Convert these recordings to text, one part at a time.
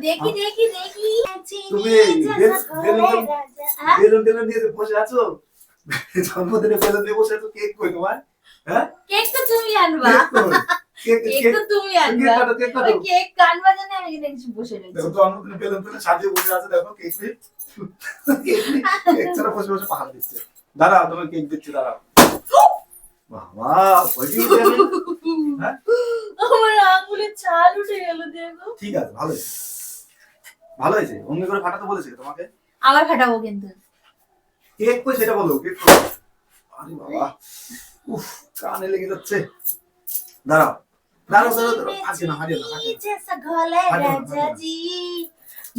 দেখি দেখি দেখি। তুমি বেল- বেলুন- হ্যাঁ? বেলুন টেলুন নিয়ে বসে আছো? জন্মদিনে বেলুন দিয়ে বসে আছো? কেক কই তোমার? হ্যাঁ? কেক তো তুমি আনবা। কেক কই? কেক কেক কেক তো তুমি আনবা। কেক কাটো। ওই কেক আনবা জানে আমি এখানে কিছু বসে রয়েছি। দেখো জন্মদিনে বেলুন সাজিয়ে বসে আছে দেখো কেক কেক ছাড়া বসে বসে পাহাড় দিচ্ছে। দাঁড়াও তোমার কেক দিচ্ছি দাঁড়াও। বাবা হ্যাঁ? আমার আঙুলে ছাল উঠে গেল দেখো। ঠিক আছে ভালো ভালো হয়েছে? অমনি করে ফাটাতে বলেছে তোমাকে? আবার ফাটাবো কিন্তু। কেক কই সেটা বলো কেক আরে বাবা উফ কানে লেগে যাচ্ছে। দাঁড়াও দাঁড়াও দাঁড়াও দাঁড়াও আছে না হারিয়ে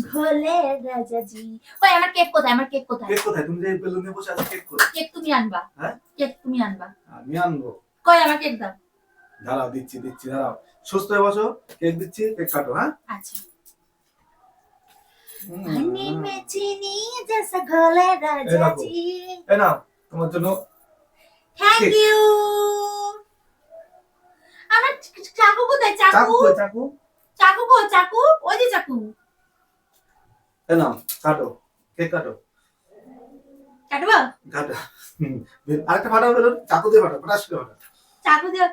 ঘোলে রাজাজি কই আমার কেক কোথায় আমার কেক কোথায়? কেক কোথায়? তুমি যে বেলুন নিয়ে বসে আছো কেক কোথায়? কেক তুমি আনবা। হ্যাঁ? কেক তুমি আনবা। আমি আনব। কই আমার কেক দাও। দাঁড়াও দিচ্ছি দিচ্ছি দাঁড়াও। সুস্থ হয়ে বসো কেক দিচ্ছি কেক কাটো হ্যাঁ? আচ্ছা। পানি চিনি जैसा ঘোলে রাজা রাখো। জি তোমার জন্য থ্যাংক ইউ আমার চাকু কোথায়? চাকু? চাকু চাকু কো চাকু? ওই যে চাকু। এই নাও কাটো। কেক কাটো। কাটবা? কাটো। আরেকটা ফাটাও বেলুন চাকু দিয়ে ফাটাও ফটাস করে ফাটাও। চাকু দিয়ে।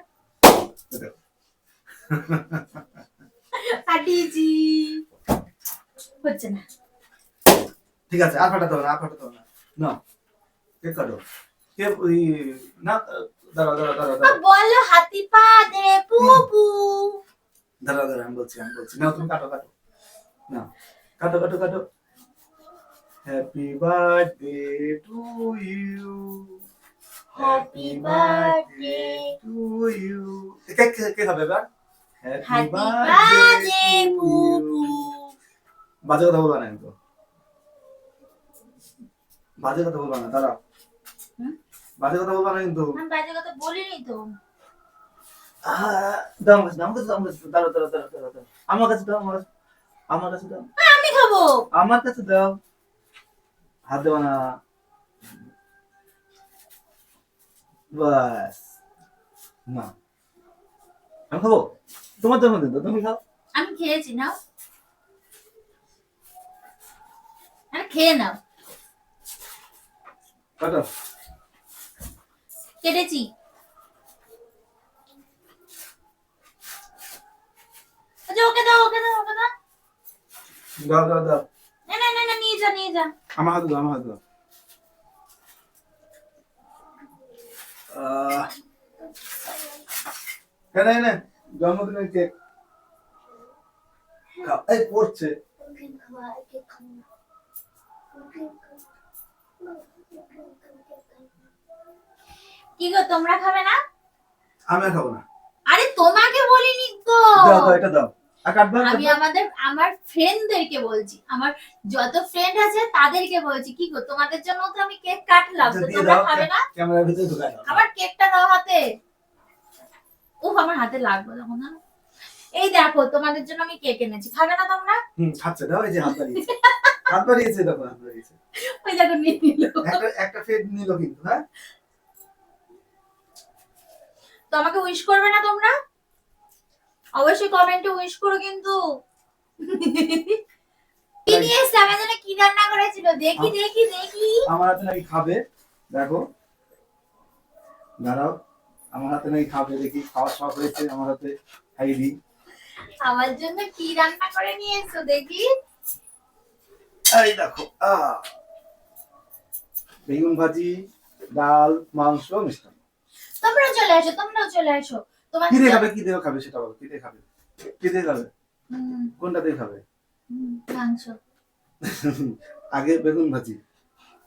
কাটিয়েছি হচ্ছে না। ঠিক আছে আর ফাটাতে হবে না আর ফাটাতে হবে না। নাও কেক কাটো। কে ওই না দাঁড়াও দাঁড়াও আ, দাঁড়াও। বলো হাতি পা দে পুপু। দাঁড়াও দাঁড়াও আমি বলছি আমি বলছি। নাও তুমি কাটো কাটো। নাও কাটো কাটো কাটো। Happy birthday to you happy birthday to you কে কে কে খাবে এবার? Happy birthday Pupu. বাজে কথা বলবা না কিন্তু। বাজে কথা বলবা না দাঁড়াও। বাজে কথা বলবা না কিন্তু। আমি বাজে কথা বলিনি তো। আহ, আমার কাছে দাও, কাছে দাও, কাছে দাঁড়াও দাঁড়াও দাঁড়াও দাঁড়াও দাঁড়াও। আমার কাছে দাও আমার কাছে আমার কাছে দাও। আমি খাব। আমার কাছে দাও। হাত দেওয়া না। বাস না। আমি খাব? তোমার জন্মদিন তো তুমি খাও। আমি খেয়েছি নাও আরে খেয়ে নাও। কেটেছি। আচ্ছা ওকে দাও ওকে দাও ওকে দাও। দাও দাও দাও। না না না না নিয়ে যা নিয়ে যা। আমার হাতে দাও আমার হাতে দাও। এনে এনে জন্মদিনের কেক। খাও। এই পড়ছে। কি গো তোমরা খাবে না? আমি খাব না। আরে তোমাকে বলিনি তো। দাও দাও এটা দাও। আর কাটবা আমি আমাদের আমার ফ্রেন্ডদেরকে বলছি। আমার যত ফ্রেন্ড আছে তাদেরকে বলছি। কি গো তোমাদের জন্য তো আমি কেক কাটলাম। তো তোমরা খাবে না? ক্যামেরার ভিতরে ঢুকাই দাও। আমার কেকটা দাও হাতে। ও আমার হাতে লাগবে তখন না। এই দেখো তোমাদের জন্য আমি কেক এনেছি। খাবে না তোমরা? হুম খাচ্ছে দাও এই যে হাত বাড়িয়েছে। হাত বাড়িয়েছে দেখো হাত বাড়িয়েছে। ওই দেখো নিয়ে নিল। একটা একটা ফেড নিল কিন্তু হ্যাঁ? তো আমাকে উইশ করবে না তোমরা? অবশ্যই কমেন্টে উইশ করো কিন্তু। কি নিয়ে এসছে? আমার জন্য কি রান্না করেছিল? দেখি দেখি দেখি। আমার হাতে নাকি খাবে? দেখো। দাঁড়াও। আমার হাতে নাকি খাবে দেখি। খাওয়া শখ হয়েছে আমার হাতে খাই দিই আমার জন্য কি রান্না করে নিয়ে এসছো দেখি? এই দেখো বেগুন ভাজি ডাল মাংস মিষ্টান্ন। তোমরাও চলে আসো তোমরাও চলে আসো। তোমার কি দিয়ে খাবে কি দিয়ে খাবে সেটা বলো কি দিয়ে খাবে? কি দিয়ে খাবে? কোনটা দিয়ে খাবে? মাংস। আগে বেগুন ভাজি।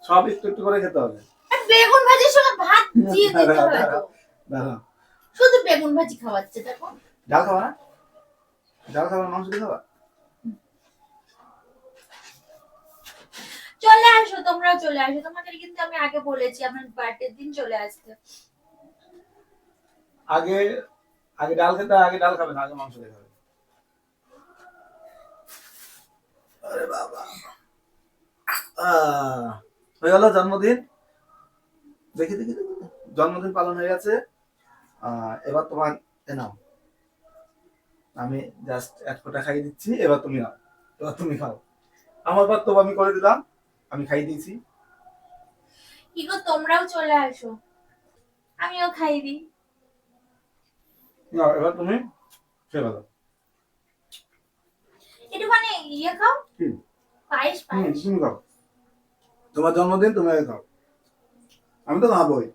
সব একটু একটু করে খেতে হবে। বেগুন ভাজির সঙ্গে ভাত দিয়ে দিতে হবে শুধু বেগুন ভাজি খাওয়াচ্ছে দেখো। ডাল খাবা না ডাল খাবা না, মাংস খাবা। চলে আসো তোমরাও চলে আসো। তোমাদের কিন্তু আমি আগে বলেছি আমার বার্থডে দিন চলে আসতে। আগে আগে ডাল খেতে আগে ডাল খাবে না আগে মাংস দিয়ে খাবে আরে বাবা। আহ, হয়ে গেল জন্মদিন। দেখি দেখি। জন্মদিন পালন হয়ে গেছে। আহ, এবার তোমার এ নাও। আমি জাস্ট এক ফোঁটা খাইয়ে দিচ্ছি এবার তুমি নাও এবার তুমি খাও। আমার পর তো আমি করে দিলাম আমি খাই দিয়েছি। কি গো তোমরাও চলে আসো। আমিও খাই দিই। না এবার তুমি খেয়ে ফেলো। একটু মানে ইয়ে খাও। কি? পায়েস পায়েস। তুমি খাও। তোমার জন্মদিন তুমি খাও। আমি তো খাবোই।